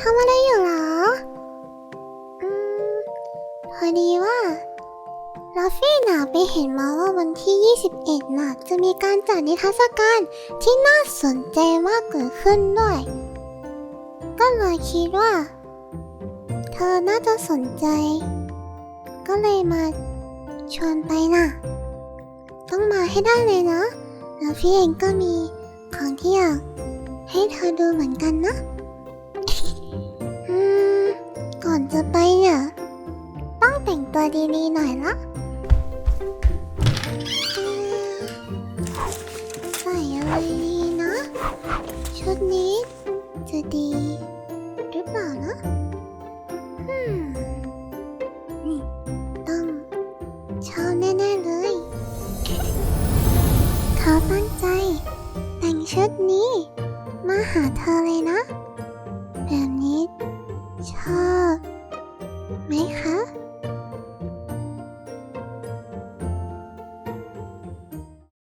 ทำอะไรอยู่เหรอ อืม พอดีว่าลอฟฟี่น่ะไปเห็นมาว่าวันที่ 21 น่ะ จะมีการจัดนิทรรศการที่น่าสนใจมากเกิดขึ้นด้วย ก็เลยคิดว่า เธอน่าจะสนใจ ก็เลยมาชวนไปน่ะ ต้องมาให้ได้เลยนะ แล้วพี่เองก็มีของที่อยากให้เธอดูเหมือนกันนะอืมก่อนจะไปเนี่ย ต้องแต่งตัวดีๆหน่อยละใส่อะไรดีนะ ชุดนี้จะดี หรือเปล่านะอื ชุดนี้ มาหาเธอเลยนะ แบบนี้ ชอ